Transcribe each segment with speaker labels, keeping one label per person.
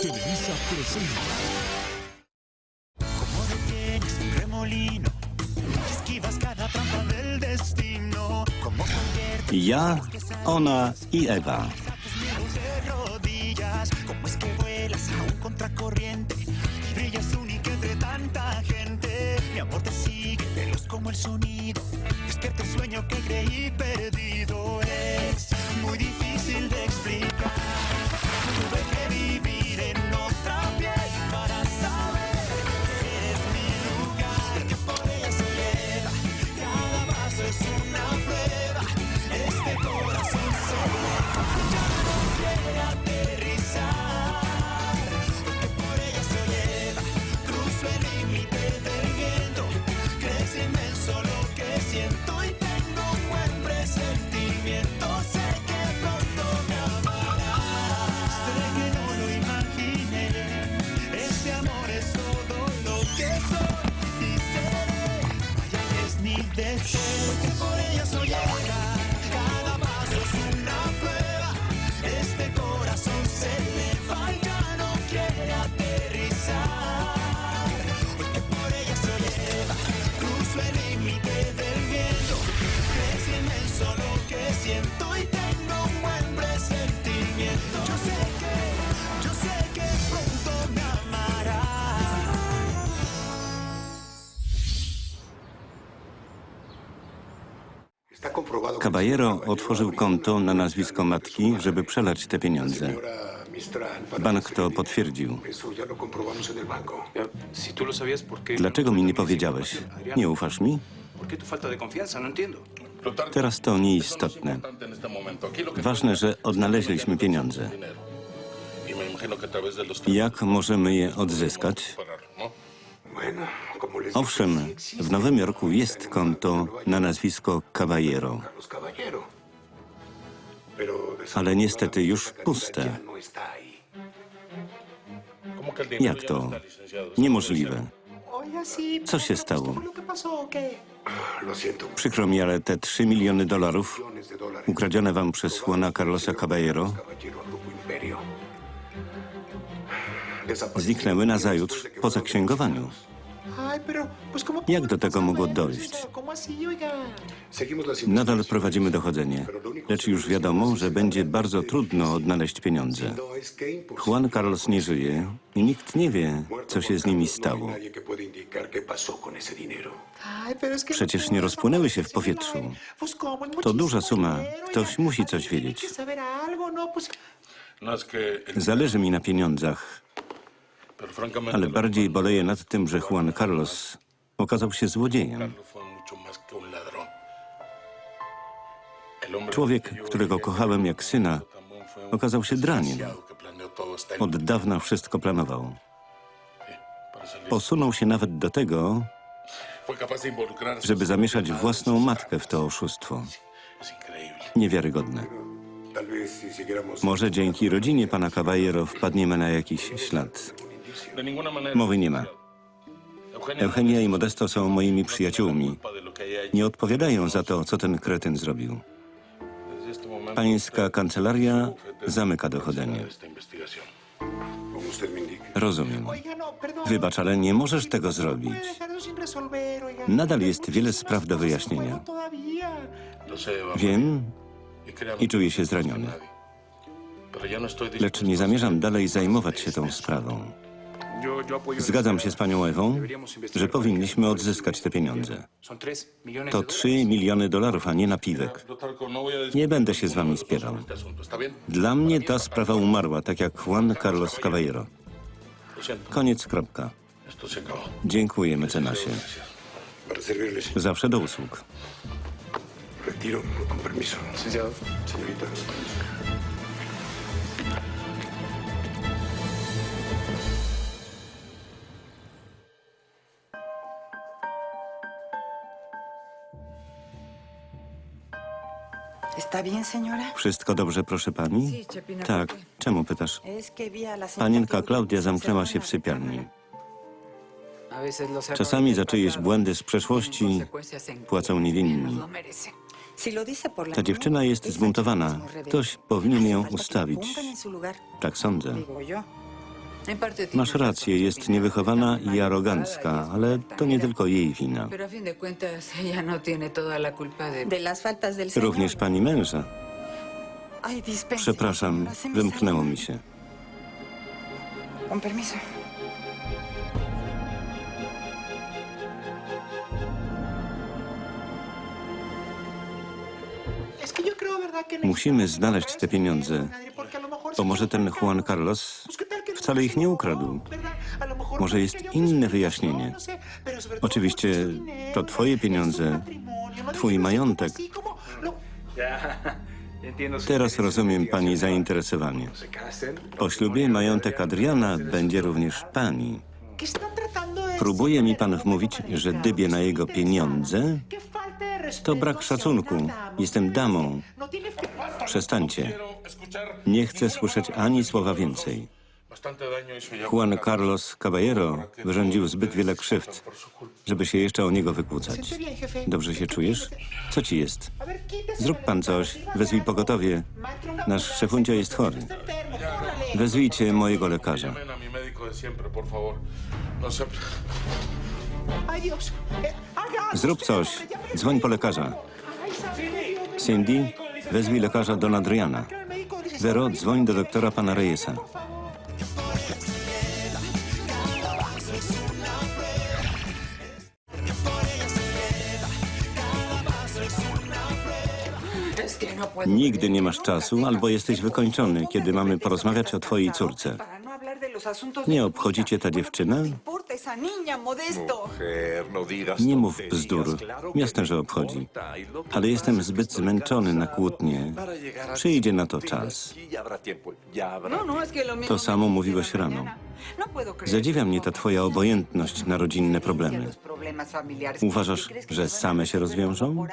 Speaker 1: Televisa presenta
Speaker 2: Como detienes un remolino y esquivas cada trampa del destino. Como
Speaker 3: Ja, ona i Ewa.
Speaker 2: tus miedos de rodillas. Como es que vuelas a un contracorriente y brillas única entre tanta gente. Mi amor te sigue veloz como el sonido. Despierta el sueño que creí perdido. Es muy difícil de explicar. Siento y tengo un buen presentimiento. Yo sé que, yo sé que pronto me amarás.
Speaker 3: Caballero otworzył konto na nazwisko matki, żeby przelać te pieniądze. Bank to potwierdził. Dlaczego mi nie powiedziałeś? Nie ufasz mi? Teraz to nieistotne. Ważne, że odnaleźliśmy pieniądze. Jak możemy je odzyskać? Owszem, w Nowym Jorku jest konto na nazwisko Caballero, ale niestety już puste. Jak to? Niemożliwe. Co się stało? Przykro mi, ale te 3 miliony dolarów ukradzione wam przez Juana Carlosa Caballero zniknęły nazajutrz po zaksięgowaniu. Jak do tego mogło dojść? Nadal prowadzimy dochodzenie, lecz już wiadomo, że będzie bardzo trudno odnaleźć pieniądze. Juan Carlos nie żyje i nikt nie wie, co się z nimi stało. Przecież nie rozpłynęły się w powietrzu. To duża suma. Ktoś musi coś wiedzieć. Zależy mi na pieniądzach, ale bardziej boleję nad tym, że Juan Carlos okazał się złodziejem. Człowiek, którego kochałem jak syna, okazał się draniem. Od dawna wszystko planował. Posunął się nawet do tego, żeby zamieszać własną matkę w to oszustwo. Niewiarygodne. Może dzięki rodzinie pana Caballero wpadniemy na jakiś ślad. Mowy nie ma. Eugenia i Modesto są moimi przyjaciółmi. Nie odpowiadają za to, co ten kretyn zrobił. Pańska kancelaria zamyka dochodzenie. Rozumiem. Wybacz, ale nie możesz tego zrobić. Nadal jest wiele spraw do wyjaśnienia. Wiem i czuję się zraniony. Lecz nie zamierzam dalej zajmować się tą sprawą. Zgadzam się z panią Ewą, że powinniśmy odzyskać te pieniądze. To
Speaker 4: de
Speaker 3: 3 miliony dolarów, a nie napiwek. Nie będę się z wami spierał. Dla mnie ta sprawa umarła, tak jak Juan Carlos Caballero. Koniec, kropka. Dziękuję, mecenasie. Zawsze do usług.
Speaker 5: Retiro, con permiso. Señorita.
Speaker 6: ¿Está bien, señora?
Speaker 3: Wszystko dobrze, proszę pani? Tak. Czemu pytasz?
Speaker 6: Es que vi a la señora
Speaker 3: Panienka Klaudia zamknęła się w sypialni. Czasami za czyjeś błędy z przeszłości płacą niewinni. Ta dziewczyna jest zbuntowana. Ktoś powinien ją ustawić. Tak sądzę. Masz rację, jest niewychowana i arogancka, ale to nie tylko jej wina.
Speaker 6: No.
Speaker 3: Również pani męża. Przepraszam, wymknęło mi się. Musimy znaleźć te pieniądze, bo może ten Juan Carlos wcale ich nie ukradł. Może jest inne wyjaśnienie. Oczywiście to twoje pieniądze, twój majątek. Teraz rozumiem pani zainteresowanie. Po ślubie majątek Adriana będzie również pani. Próbuje mi pan wmówić, że dybie na jego pieniądze? To brak szacunku. Jestem damą. Przestańcie. Nie chcę słyszeć ani słowa więcej. Juan Carlos Caballero wyrządził zbyt wiele krzywd, żeby się jeszcze o niego wykłócać. Dobrze się czujesz? Co ci jest? Zrób pan coś, wezwij pogotowie. Nasz szefuncio jest chory. Wezwijcie mojego lekarza.
Speaker 7: No sé.
Speaker 3: Zrób coś. Dzwoń po lekarza. Cindy, wezwij lekarza Don Adriana. Vero, dzwoń do doktora pana Reyesa. Nigdy nie masz czasu albo jesteś wykończony, kiedy mamy porozmawiać o twojej córce. Nie obchodzi cię ta dziewczyna?
Speaker 5: No
Speaker 3: Nie mów bzdur. Jasne, że obchodzi.
Speaker 5: Y
Speaker 3: Ale jestem zbyt zmęczony na kłótnie. Przyjdzie na to czas.
Speaker 8: No, no,
Speaker 3: To samo mówiłeś rano.
Speaker 8: No
Speaker 3: Zadziwia mnie ta twoja obojętność na rodzinne problemy. Uważasz,
Speaker 8: ¿Crees que
Speaker 3: że same się rozwiążą?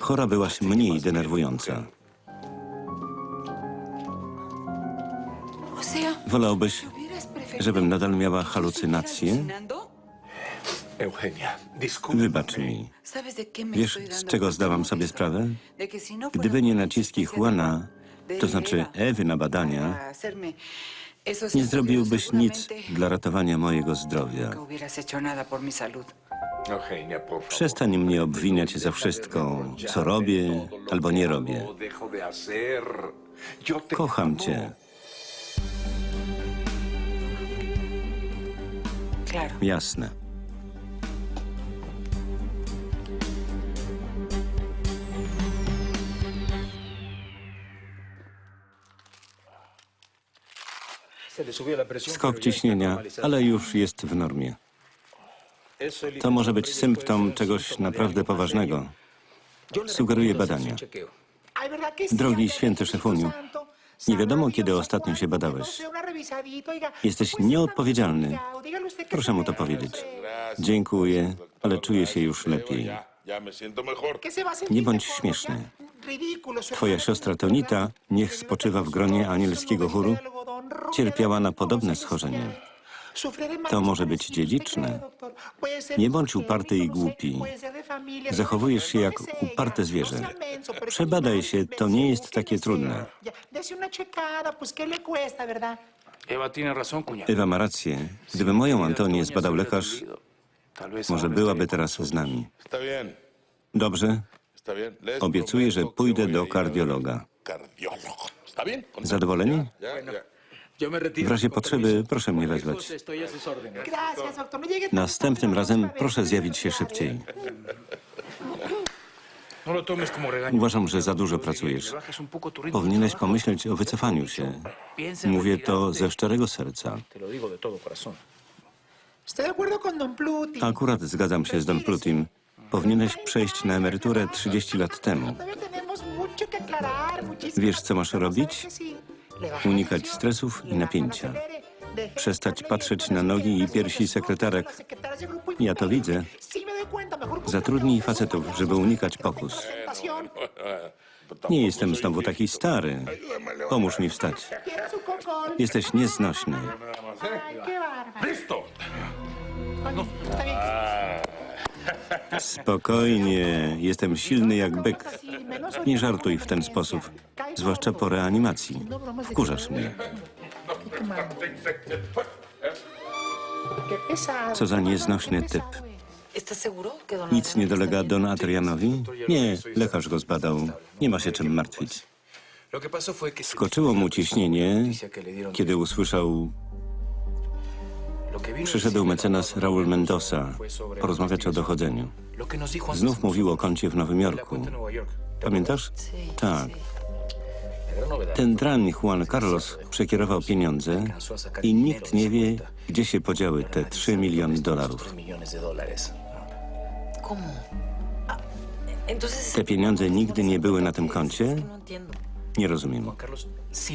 Speaker 3: Chora byłaś mniej denerwująca. Wolałbyś,
Speaker 8: ¿hubieras preferido
Speaker 3: żebym nadal miała halucynacje?
Speaker 5: Eugenia.
Speaker 3: Wybacz mi.
Speaker 8: ¿Sabes de qué me
Speaker 3: Wiesz, z czego zdałam sobie sprawę? Gdyby nie naciski Juana, to znaczy Ewy na badania, nie zrobiłbyś nic dla ratowania mojego zdrowia. Przestań mnie obwiniać za wszystko, co robię albo nie robię. Kocham cię.
Speaker 8: Claro.
Speaker 3: Jasne. Skok ciśnienia, ale już jest w normie. To może być symptom czegoś naprawdę poważnego. Sugeruję badania. Drogi święty szefuniu, nie wiadomo, kiedy ostatnio się badałeś. Jesteś nieodpowiedzialny. Proszę mu to powiedzieć. Dziękuję, ale czuję się już lepiej. Nie bądź śmieszny. Twoja siostra Tonita, niech spoczywa w gronie anielskiego chóru, cierpiała na podobne schorzenie.
Speaker 9: To może być dziedziczne.
Speaker 3: Nie bądź uparty i głupi. Zachowujesz się jak uparte zwierzę. Przebadaj się, to nie jest takie trudne. Ewa ma rację. Gdyby moją Antonię zbadał lekarz, może byłaby teraz z nami. Dobrze, obiecuję, że pójdę do kardiologa. Zadowoleni? W razie potrzeby proszę mnie wezwać.
Speaker 4: Órdenes.
Speaker 3: Następnym razem proszę zjawić się szybciej.
Speaker 4: No.
Speaker 3: Uważam, że za dużo pracujesz. Powinieneś pomyśleć o wycofaniu się. Mówię to ze szczerego serca. Akurat zgadzam się z Don Plutim. Powinieneś przejść na emeryturę 30 lat temu. Wiesz, co masz robić? Unikać stresów i napięcia. Przestać patrzeć na nogi i piersi sekretarek. Ja to widzę. Zatrudnij facetów, żeby unikać pokus. Nie jestem znowu taki stary. Pomóż mi wstać. Jesteś nieznośny.
Speaker 7: Listo.
Speaker 3: Spokojnie, jestem silny jak byk. Nie żartuj w ten sposób, zwłaszcza po reanimacji. Wkurzasz mnie. Co za nieznośny typ.
Speaker 6: ¿Estás seguro que don
Speaker 3: Nic nie dolega? Don Adrianowi? Nie, lekarz go zbadał. Nie ma się czym martwić. Skoczyło mu ciśnienie, kiedy usłyszał... Przyszedł mecenas Raul Mendoza porozmawiać o dochodzeniu. Znów mówił o koncie w Nowym Jorku. Pamiętasz? Tak. Ten drań Juan Carlos przekierował pieniądze i nikt nie wie, gdzie się podziały te 3 miliony dolarów.
Speaker 4: 3 millones de dólares.
Speaker 6: ¿Cómo? Entonces...
Speaker 3: Te pieniądze nigdy nie były na tym koncie? Nie rozumiem.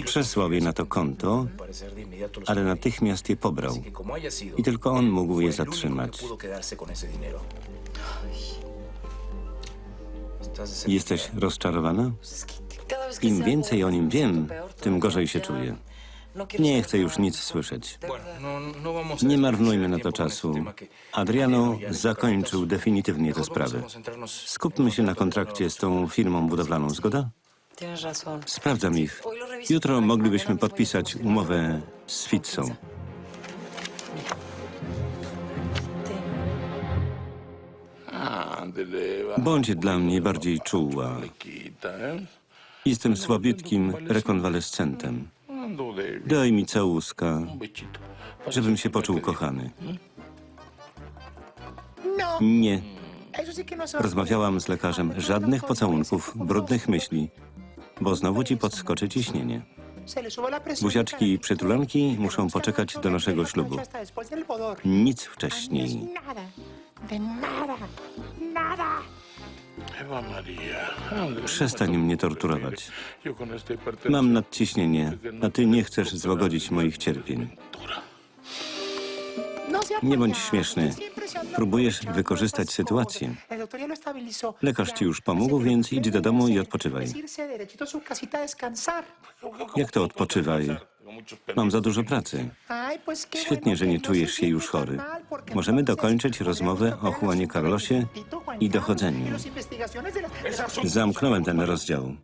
Speaker 3: Przesłał je na to konto, ale natychmiast je pobrał. I tylko on mógł je zatrzymać.
Speaker 4: pudo quedarse con ese dinero. ¿Estás de
Speaker 3: Jesteś rozczarowana? Im więcej o nim wiem, tym gorzej się czuję. Nie chcę już nic słyszeć. Nie marnujmy na to czasu. Adriano zakończył definitywnie tę sprawę. Skupmy się na kontrakcie z tą firmą budowlaną, zgoda? Sprawdzam ich. Jutro moglibyśmy podpisać umowę z
Speaker 7: va.
Speaker 3: Bądź dla mnie bardziej czuła. Jestem słabiutkim rekonwalescentem.
Speaker 7: Ando de
Speaker 3: Daj mi całuska, żebym się poczuł kochany. Nie. Rozmawiałam z lekarzem. Żadnych pocałunków, brudnych myśli, bo znowu ci podskoczy ciśnienie. Buziaczki i przytulanki muszą poczekać do naszego ślubu. Nic wcześniej. Przestań mnie torturować. Mam nadciśnienie, a ty nie chcesz złagodzić moich cierpień. Nie bądź śmieszny. Próbujesz wykorzystać sytuację. Lekarz ci już pomógł, więc idź do domu i odpoczywaj. Jak to odpoczywaj? Mam za dużo pracy. Świetnie, że nie czujesz się już chory. Możemy dokończyć rozmowę o Juanie Carlosie i dochodzeniu. Zamknąłem ten rozdział.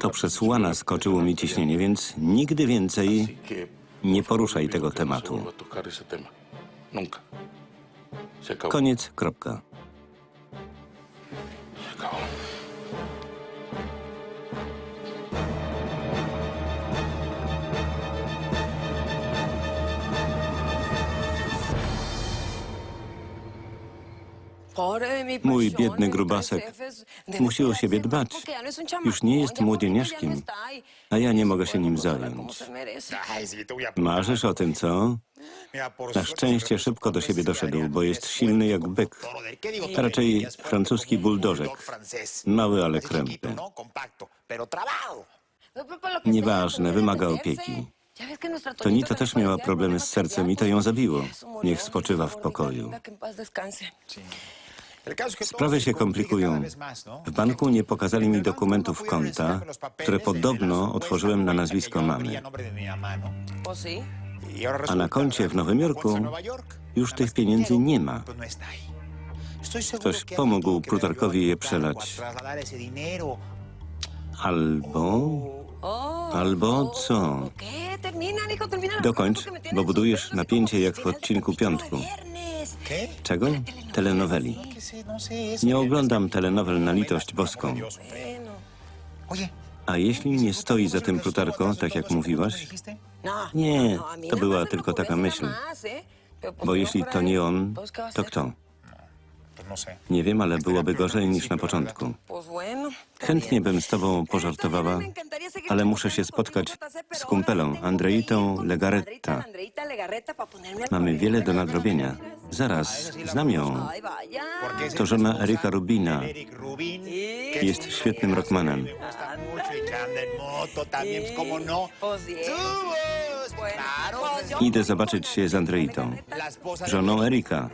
Speaker 3: To przez Juana skoczyło mi ciśnienie, więc nigdy więcej nie poruszaj tego tematu.
Speaker 7: vuelva a
Speaker 3: Mój biedny grubasek musi o siebie dbać. Już nie jest młodzieniaszkiem, a ja nie mogę się nim zająć. Marzysz o tym, co? Na szczęście szybko do siebie doszedł, bo jest silny jak byk. A raczej francuski buldożek. Mały, ale krępy. Nieważne, wymaga opieki. Tonito też miała problemy z sercem i to ją zabiło. Niech spoczywa w pokoju. Sprawy się komplikują. W banku nie pokazali mi dokumentów konta, które podobno otworzyłem na nazwisko mamy. A na koncie w Nowym Jorku już tych pieniędzy nie ma. Ktoś pomógł Plutarkowi je przelać. Albo... Albo co? Dokończ, bo budujesz napięcie jak w odcinku piątku. Czego? Telenoweli. Nie oglądam telenowel na litość boską. A jeśli nie stoi za tym Plutarko, tak jak mówiłaś? Nie, to była tylko taka myśl. Bo jeśli to nie on, to kto? Nie wiem, ale byłoby gorzej niż na początku. Chętnie bym z tobą pożartowała, ale muszę się spotkać z kumpelą Andreitą Legaretta. Mamy wiele do nadrobienia. Zaraz, znam ją. To żona Erika Rubina. Jest świetnym rockmanem. Idę zobaczyć się z Andreitą, żoną Erika.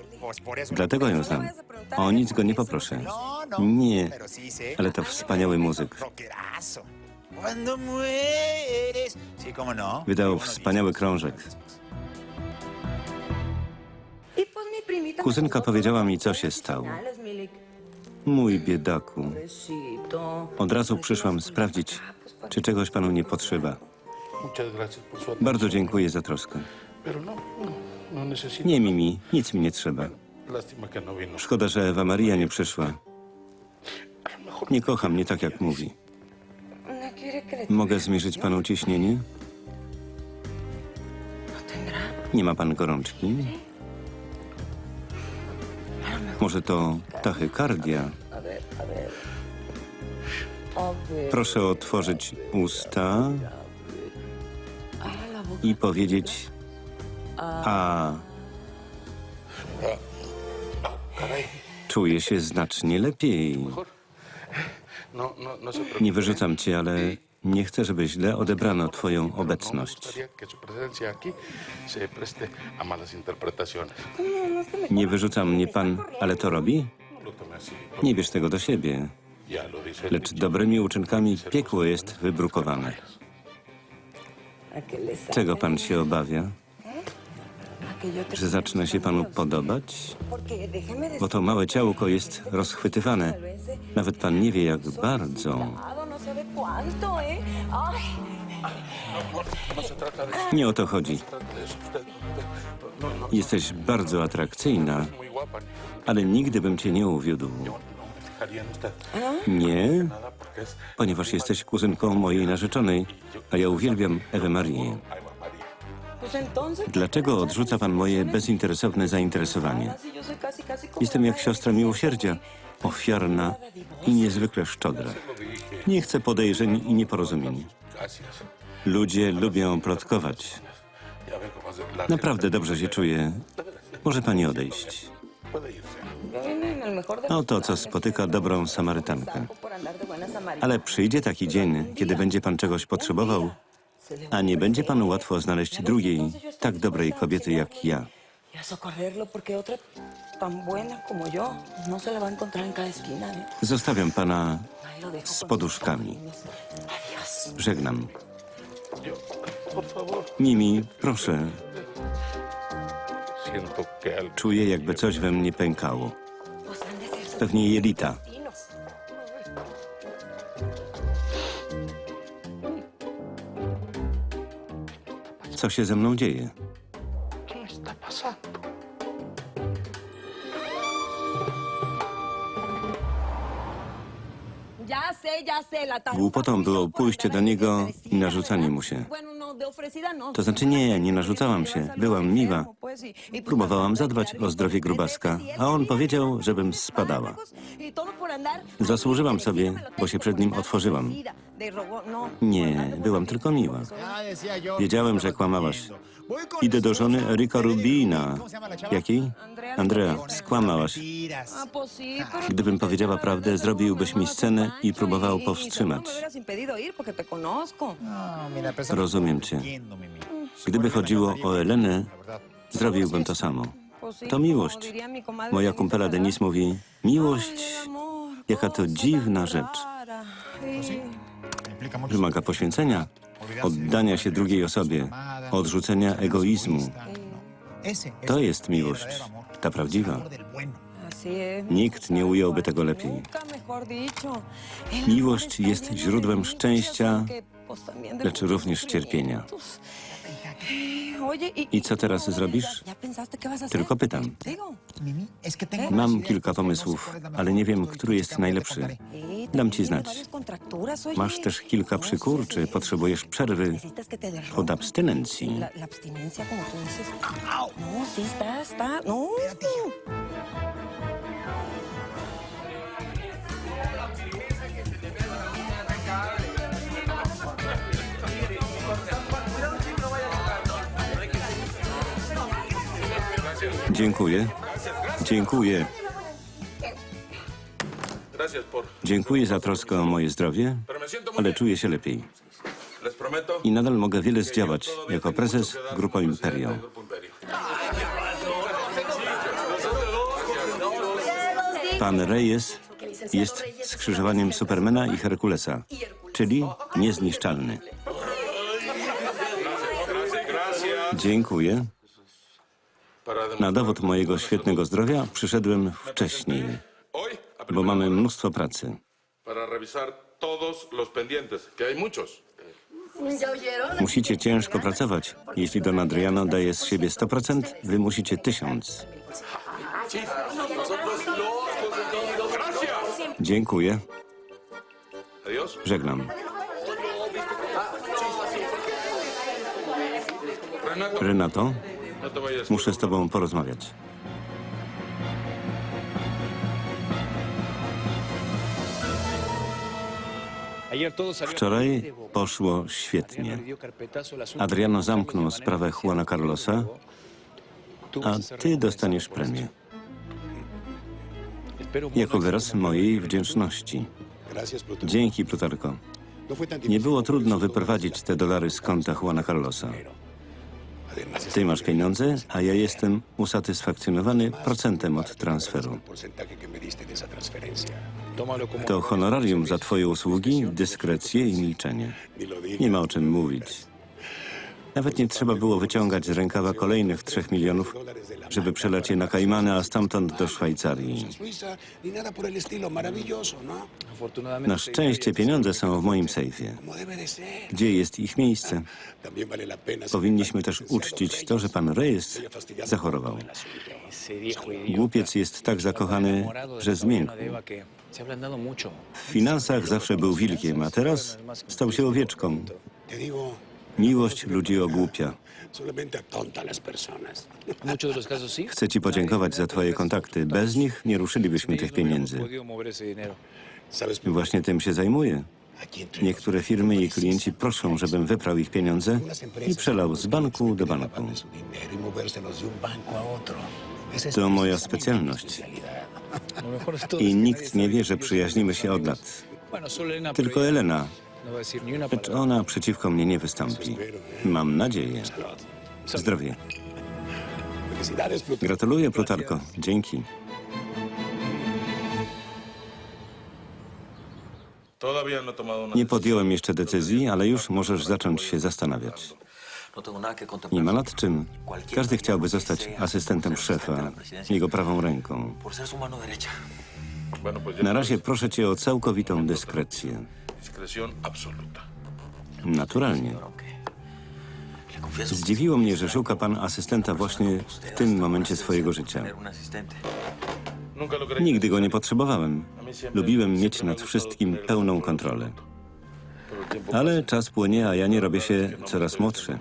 Speaker 3: Dlatego ją znam. O nic go nie poproszę. Nie, ale to wspaniały muzyk. Wydał wspaniały krążek. Kuzynka powiedziała mi, co się stało. Mój biedaku. Od razu przyszłam sprawdzić, czy czegoś panu nie potrzeba. Bardzo dziękuję za troskę.
Speaker 7: No, no.
Speaker 3: Nie, Mimi, nic mi nie trzeba.
Speaker 7: No.
Speaker 3: Szkoda, że Ewa Maria nie przyszła. Nie kocha mnie tak, jak mówi. Mogę zmierzyć panu ciśnienie? Nie ma pan gorączki? Może to tachykardia? Proszę otworzyć usta i powiedzieć a. Czuję się znacznie lepiej. Nie wyrzucam cię, ale nie chcę, żeby źle odebrano twoją
Speaker 7: No
Speaker 3: obecność. Nie wyrzuca mnie pan, ale to robi? Nie bierz tego do siebie. Lecz dobrymi uczynkami piekło jest wybrukowane. Czego pan się obawia? Że zaczyna się panu podobać? Bo to małe ciałko jest rozchwytywane. Nawet pan nie wie, jak bardzo.
Speaker 6: No ¿eh?
Speaker 3: Nie o to chodzi. Jesteś bardzo atrakcyjna, ale nigdy bym cię nie uwiódł. Nie, ponieważ jesteś kuzynką mojej narzeczonej, a ja uwielbiam Ewę Marię. Dlaczego odrzuca pan moje bezinteresowne zainteresowanie? Jestem jak siostra miłosierdzia, ofiarna i niezwykle szczodra. Nie chcę podejrzeń i nieporozumień. Ludzie lubią plotkować. Naprawdę dobrze się czuję. Może pani odejść. Oto, co spotyka dobrą Samarytankę. Ale przyjdzie taki dzień, kiedy będzie pan czegoś potrzebował, a nie będzie panu łatwo znaleźć drugiej, tak dobrej kobiety jak ja.
Speaker 6: No se la va a encontrar en cada esquina, ¿eh?
Speaker 3: Zostawiam pana z poduszkami. Żegnam. Mimi, proszę. Czuję, jakby coś we mnie pękało. Pewnie jelita. Co się ze mną dzieje? Głupotą było pójście do niego i narzucanie mu się. To znaczy nie, nie narzucałam się. Byłam miła. Próbowałam zadbać o zdrowie grubaska, a on powiedział, żebym spadała. Zasłużyłam sobie, bo się przed nim otworzyłam. Nie, byłam tylko miła. Wiedziałem, że kłamałaś. Idę do żony Erika Rubina. Jakiej? Andrea, skłamałaś. Gdybym powiedziała prawdę, zrobiłbyś mi scenę i próbował powstrzymać. Rozumiem cię. Gdyby chodziło o Elenę, zrobiłbym to samo. To miłość. Moja kumpela Denis mówi, miłość, jaka to dziwna rzecz. Wymaga poświęcenia, oddania się drugiej osobie, odrzucenia egoizmu. To jest miłość, ta prawdziwa. Nikt nie ująłby tego lepiej. Miłość jest źródłem szczęścia, lecz również cierpienia. I co teraz zrobisz? Tylko pytam. Mam kilka pomysłów, ale nie wiem, który jest najlepszy. Dam ci znać. Masz też kilka przykur, czy potrzebujesz przerwy od abstynencji?
Speaker 6: La, la abstinencia, como tú dices. No, sí está, está. No.
Speaker 3: Dziękuję. Dziękuję. Dziękuję za troskę o moje zdrowie, ale czuję się lepiej. I nadal mogę wiele zdziałać jako prezes.
Speaker 7: Grupo Imperio.
Speaker 3: Pan Reyes jest skrzyżowaniem Supermana i Herkulesa, czyli niezniszczalny. Dziękuję. Na dowód mojego świetnego zdrowia przyszedłem wcześniej, bo mamy mnóstwo pracy. Musicie ciężko pracować. Jeśli Don Adriano daje z siebie 100%, wy musicie 1000. Dziękuję. Żegnam.
Speaker 7: Renato,
Speaker 3: Muszę z tobą porozmawiać. Wczoraj poszło świetnie. Adriano zamknął sprawę Juana Carlosa, a ty dostaniesz premię. Jako wyraz mojej wdzięczności. Dzięki, Plutarko. Nie było trudno wyprowadzić te dolary z konta Juana Carlosa. Ty masz pieniądze, a ja jestem usatysfakcjonowany procentem od transferu. To honorarium za twoje usługi, dyskrecję i milczenie. Nie ma o czym mówić. Nawet nie trzeba było wyciągać z rękawa kolejnych trzech milionów, żeby przelać je na Kajmany, a stamtąd do Szwajcarii. Na szczęście pieniądze są w moim sejfie. Gdzie jest ich miejsce? Powinniśmy też uczcić to, że pan Reyes zachorował. Głupiec jest tak zakochany, że zmiękł. W finansach zawsze był wilkiem, a teraz stał się owieczką. Miłość ludzi ogłupia. Chcę ci podziękować za twoje kontakty. Bez nich nie ruszylibyśmy tych pieniędzy. Właśnie tym się zajmuję. Niektóre firmy i klienci proszą, żebym wyprał ich pieniądze i przelał z banku do banku. To moja specjalność. I nikt nie wie, że przyjaźnimy się od lat. Tylko Elena, lecz ona przeciwko mnie nie wystąpi. Mam nadzieję. Zdrowie. Gratuluję, Plutarko. Dzięki. Nie podjąłem jeszcze decyzji, ale już możesz zacząć się zastanawiać. Nie ma nad czym. Każdy chciałby zostać asystentem szefa, jego prawą ręką. Na razie proszę cię o całkowitą dyskrecję.
Speaker 7: Discreción absoluta.
Speaker 3: Naturalnie. Zdziwiło mnie, że szuka pan asystenta właśnie w tym momencie swojego życia. Nigdy go nie potrzebowałem. Lubiłem mieć nad wszystkim pełną kontrolę. Ale czas płynie, a ja nie robię się coraz młodszy.